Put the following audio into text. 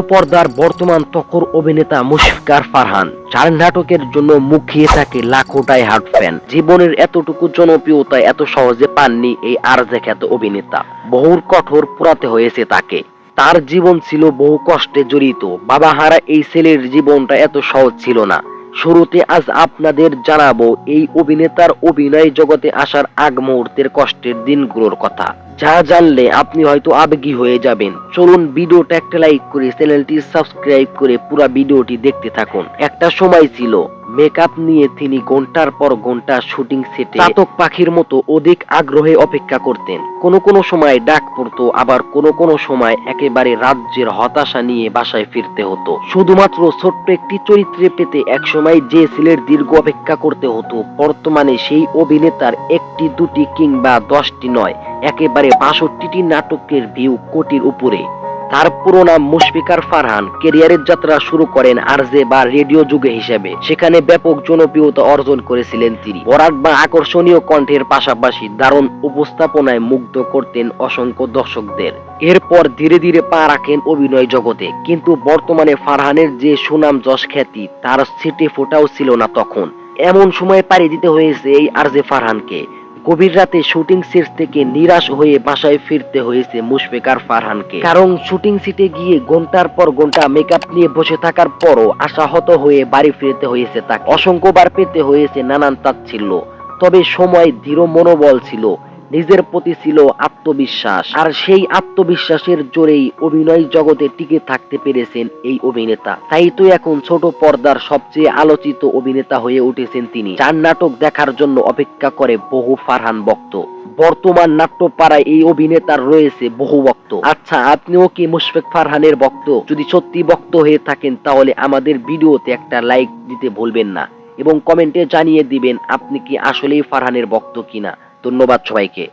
পর্দার বর্তমান তকর অভিনেতা মুশফিকার ফারহান চার নাটকের জন্য মুখিয়ে থাকে লাখোটাই হার্ট ফ্যান। জীবনের এতটুকু জনপ্রিয়তা এত সহজে পাননি এই আর খ্যাত অভিনেতা। বহুর কঠোর পোড়াতে হয়েছে তাকে। তার জীবন ছিল বহু কষ্টে জড়িত। বাবা হারা এই ছেলের জীবনটা এত সহজ ছিল না। শুরুতে আজ আপনাদের জানাব এই অভিনেতার অভিনয় জগতে আসার আগ মুহূর্তের কষ্টের দিনগুলোর কথা। যা জানলে আপনি হয়তো আবেগী হয়ে যাবেন। চলুন ভিডিওটা একটা লাইক করে চ্যানেলটি সাবস্ক্রাইব করে পুরো ভিডিওটি দেখতে থাকুন। একটা সময় ছিল মেকআপ নিয়ে তিনি ঘণ্টার পর ঘণ্টা শুটিং সেটে চাতক পাখির মতো অধিক আগ্রহে অপেক্ষা করতেন। কোনো কোনো সময় ডাক পড়তো, আবার কোনো কোনো সময় একেবারে রাজ্যের হতাশা নিয়ে বাসায় ফিরতে হতো। শুধুমাত্র ছোট্ট একটি চরিত্রে পেতে একসময় যে ছেলের দীর্ঘ অপেক্ষা করতে হতো, বর্তমানে সেই অভিনেতার একটি, দুটি কিংবা দশটি নয়, একেবারে বাষট্টিটি নাটকের ভিউ কোটির উপরে। তার পুরো নাম মুশফিকার ফারহান। কেরিয়ারের যাত্রা শুরু করেন আরজে বা রেডিও যুগে হিসেবে। সেখানে ব্যাপক জনপ্রিয়তা অর্জন করেছিলেন তিনি। বরাক বা আকর্ষণীয় কণ্ঠের পাশাপাশি দারুণ উপস্থাপনায় মুগ্ধ করতেন অসংখ্য দর্শকদের। এরপর ধীরে ধীরে পা রাখেন অভিনয় জগতে। কিন্তু বর্তমানে ফারহানের যে সুনাম যশ খ্যাতি, তার সিটে ফোটাও ছিল না তখন। এমন সময় পাড়ি দিতে হয়েছে এই আরজে ফারহানকে। গভীর রাতে শুটিং সেট থেকে নিরাশ হয়ে বাসায় ফিরতে হয়েছে মুশফিকার ফারহানকে। কারণ শুটিং সিটে গিয়ে ঘণ্টার পর ঘণ্টা মেকআপ নিয়ে বসে থাকার পরও আশাহত হয়ে বাড়ি ফিরতে হয়েছে তাকে। অসংখ্যবার পেতে হয়েছে নানান তাচ্ছিল্য, তবে সময় দৃঢ় মনোবল ছিল। নিজের প্রতি ছিল আত্মবিশ্বাস। আর সেই আত্মবিশ্বাসের জোরেই অভিনয় জগতে টিকে থাকতে পেরেছেন এই অভিনেতা। তাই তো এখন ছোট পর্দার সবচেয়ে আলোচিত অভিনেতা হয়ে উঠেছেন তিনি। চার নাটক দেখার জন্য অপেক্ষা করে বহু ফারহান ভক্ত। বর্তমান নাট্যপাড়ায় এই অভিনেতার রয়েছে বহু ভক্ত। আচ্ছা আপনিও কি মুশফিক ফারহানের ভক্ত? যদি সত্যি ভক্ত হয়ে থাকেন, তাহলে আমাদের ভিডিওতে একটা লাইক দিতে ভুলবেন না। এবং কমেন্টে জানিয়ে দিবেন, আপনি কি আসলেই ফারহানের ভক্ত কিনা। ধন্যবাদ সবাইকে।